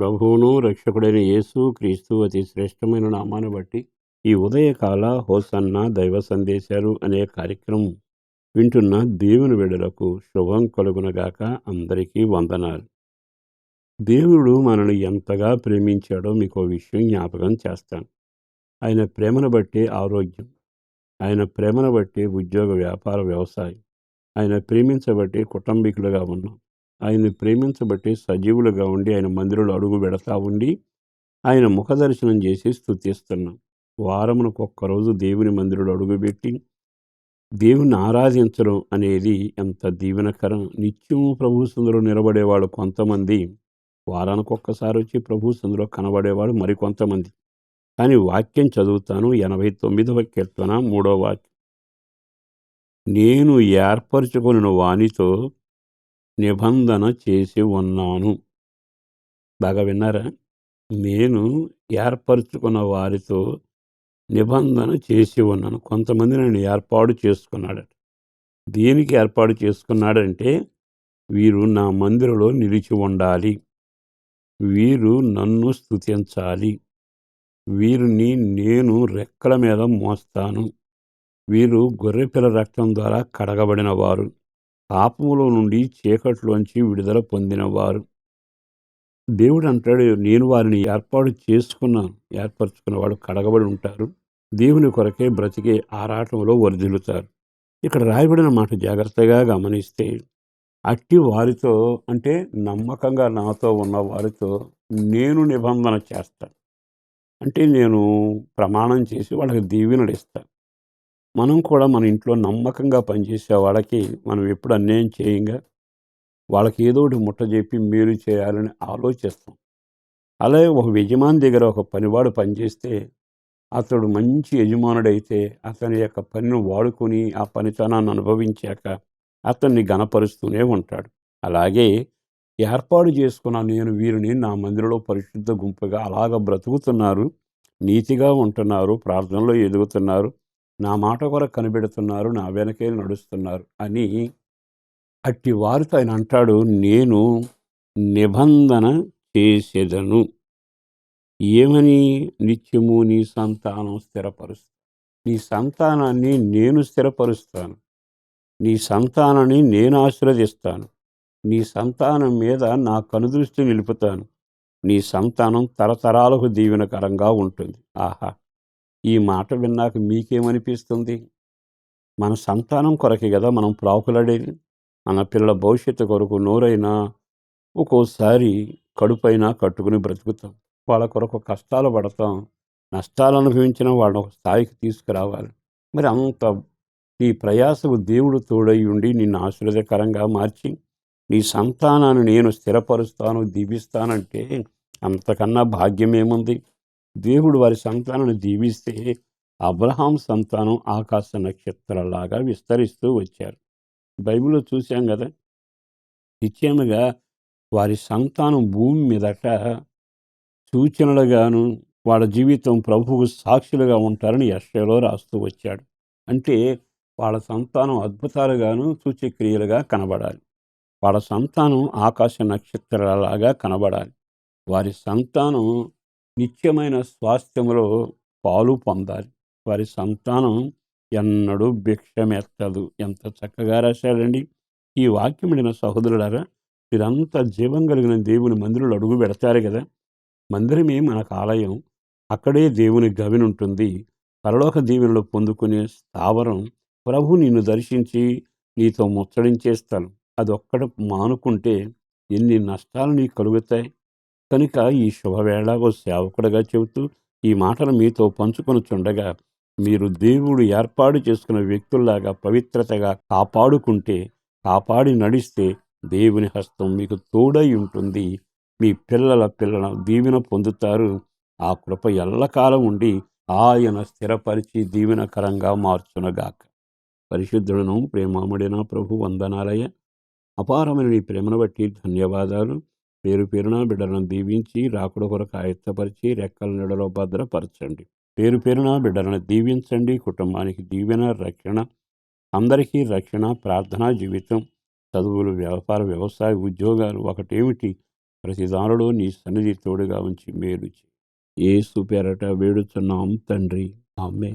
రక్షకుడైన యేసు క్రీస్తు అతి శ్రేష్టమైన నామాన్ని బట్టి ఈ ఉదయకాల హోసన్న దైవ సందేశాలు అనే కార్యక్రమం వింటున్న దేవుని బిడ్డలకు శుభం కలుగునగాక అందరికీ వందనాలు. దేవుడు మనల్ని ఎంతగా ప్రేమించాడో మీకు విషయం జ్ఞాపకం చేస్తాను. ఆయన ప్రేమను బట్టి ఆరోగ్యం. ఆయన ప్రేమను బట్టి ఉద్యోగ వ్యాపార వ్యవసాయం. ఆయన ప్రేమించబట్టి కుటుంబీకులుగా ఉన్నాం. ఆయన్ని ప్రేమించబట్టి సజీవులుగా ఉండి ఆయన మందిరంలో అడుగు పెడతా ఉండి ఆయన ముఖ దర్శనం చేసి స్థుతిస్తున్నాం వారమునకు ఒక్కరోజు దేవుని మందిరంలో అడుగుపెట్టి దేవుని ఆరాధించడం అనేది ఎంత దీవెనకరం. నిత్యము ప్రభు సందులో నిలబడేవాడు కొంతమంది వారానికి ఒక్కసారి వచ్చి ప్రభు సందులో కనబడేవాడు మరికొంతమంది. కానీ వాక్యం చదువుతాను ఎనభై తొమ్మిదవ కీర్తన మూడో వాక్యం. నేను ఏర్పరచుకుని వానితో నిబంధన చేసి ఉన్నాను. బాగా విన్నారా? నేను ఏర్పరచుకున్న వారితో నిబంధన చేసి ఉన్నాను. కొంతమంది నేను ఏర్పాటు చేసుకున్నాడట. దేనికి ఏర్పాటు చేసుకున్నాడంటే వీరు నా మందిరంలో నిలిచి ఉండాలి. వీరు నన్ను స్తుతించాలి. వీరిని నేను రెక్కల మీద మోస్తాను. వీరు గొర్రెపిల్ల రక్తం ద్వారా కడగబడిన వారు. పాపములో నుండి చీకట్లోంచి విడుదల పొందినవారు. దేవుడు అంటాడు నేను వారిని ఏర్పాటు చేసుకున్నాను. ఏర్పరచుకున్న వాడు కడగబడి ఉంటారు. దేవుని కొరకే బ్రతికే ఆరాటంలో వర్ధిల్లుతారు. ఇక్కడ రాయబడిన మాట జాగ్రత్తగా గమనిస్తే అట్టి వారితో అంటే నమ్మకంగా నాతో ఉన్న వారితో నేను నిబంధన చేస్తాను. అంటే నేను ప్రమాణం చేసి వాళ్ళకి దీవెనలు ఇస్తాను. మనం కూడా మన ఇంట్లో నమ్మకంగా పనిచేసే వాళ్ళకి మనం ఎప్పుడు అన్యాయం చేయంగా వాళ్ళకి ఏదో ఒకటి ముట్ట చెప్పి మేలు చేయాలని ఆలోచిస్తాం. అలాగే ఒక యజమాని దగ్గర ఒక పనివాడు పనిచేస్తే అతడు మంచి యజమానుడైతే అతని యొక్క పనిని వాడుకొని ఆ పనితనాన్ని అనుభవించాక అతన్ని గణపరుస్తూనే ఉంటాడు. అలాగే ఏర్పాటు చేసుకున్న నేను వీరిని నా మందిరంలో పరిశుద్ధ గుంపుగా అలాగ బ్రతుకుతున్నారు నీతిగా ఉంటున్నారు ప్రార్థనలో ఎదుగుతున్నారు నా మాట కొరకు కనిపెడుతున్నారు నా వెనకే నడుస్తున్నారు అని అట్టి వారితో ఆయన అంటాడు నేను నిబంధన చేసేదను. ఏమని? నిత్యము నీ సంతానం స్థిరపరుస్తా నీ సంతానాన్ని నేను స్థిరపరుస్తాను. నీ సంతానాన్ని నేను ఆశీర్వదిస్తాను. నీ సంతానం మీద నా కనుదృష్టి నిలుపుతాను. నీ సంతానం తరతరాలకు దీవెనకరంగా ఉంటుంది. ఆహా! ఈ మాట విన్నాక మీకేమనిపిస్తుంది? మన సంతానం కొరకే కదా మనం ప్రాకులాడేది. మన పిల్లల భవిష్యత్తు కొరకు నోరైనా ఒక్కోసారి కడుపైనా కట్టుకుని బ్రతుకుతాం. వాళ్ళ కొరకు కష్టాలు పడతాం. నష్టాలు అనుభవించిన వాళ్ళని ఒక స్థాయికి తీసుకురావాలి. మరి అంత నీ ప్రయాసకు దేవుడు తోడై ఉండి నిన్ను ఆశీర్వదకరంగా మార్చి నీ సంతానాన్ని నేను స్థిరపరుస్తాను దీపిస్తానంటే అంతకన్నా భాగ్యమేముంది? దేవుడు వారి సంతానాన్ని దీవిస్తే అబ్రహాం సంతానం ఆకాశ నక్షత్రాలాగా విస్తరిస్తూ వచ్చారు. బైబిల్లో చూశాం కదా? నిశ్చయముగా వారి సంతానం భూమి మీదట సూచనలుగాను వాళ్ళ జీవితం ప్రభువుకు సాక్షులుగా ఉంటారని యశ్యలో రాస్తూ వచ్చాడు. అంటే వాళ్ళ సంతానం అద్భుతాలుగాను సూచక్రియలుగా కనబడాలి. వాళ్ళ సంతానం ఆకాశ నక్షత్రాలాగా కనబడాలి. వారి సంతానం నిత్యమైన స్వాస్థ్యములో పాలు పొందాలి. వారి సంతానం ఎన్నడూ భిక్షమెత్తదు. ఎంత చక్కగా రాశాడండి ఈ వాక్యం విడిన సహోదరులారా మీరంతా జీవం కలిగిన దేవుని మందిరంలో అడుగు పెడతారు కదా. మందిరమే మనకు ఆలయం. అక్కడే దేవుని గవినుంటుంది పరలోక దీవెనలు పొందుకునే స్థావరం. ప్రభు నిన్ను దర్శించి నీతో ముచ్చడించేస్తాను అదొక్కడ మానుకుంటే ఎన్ని నష్టాలు నీకు కలుగుతాయి. కనుక ఈ శుభవేళ ఓ సేవకుడుగా చెబుతూ ఈ మాటలు మీతో పంచుకొని చుండగా మీరు దేవుడు ఏర్పాటు చేసుకున్న వ్యక్తుల్లాగా పవిత్రతగా కాపాడుకుంటే కాపాడి నడిస్తే దేవుని హస్తం మీకు తోడై ఉంటుంది. మీ పిల్లల పిల్లల దీవెన పొందుతారు. ఆ కృప ఎల్లకాలం ఉండి ఆయన స్థిరపరిచి దీవెనకరంగా మార్చునగాక. పరిశుద్ధులను ప్రేమాముడిన ప్రభు వందనాలయ అపారమైన నీ ప్రేమను బట్టి ధన్యవాదాలు. పేరు పేరున బిడ్డలను దీవించి రాకుడు కొరకు ఆయత్తపరిచి రెక్కల నీడలో భద్రపరచండి. పేరు పేరున బిడ్డలను దీవించండి. కుటుంబానికి దీవెన రక్షణ అందరికీ రక్షణ ప్రార్థనా జీవితం చదువులు వ్యాపార వ్యవసాయ ఉద్యోగాలు ఒకటేమిటి? ప్రతి దానిలో నీ సన్నిధి తోడుగా ఉంచి మేలు చేయి. యేసు పేరట వేడుచున్నాం తండ్రి. ఆమె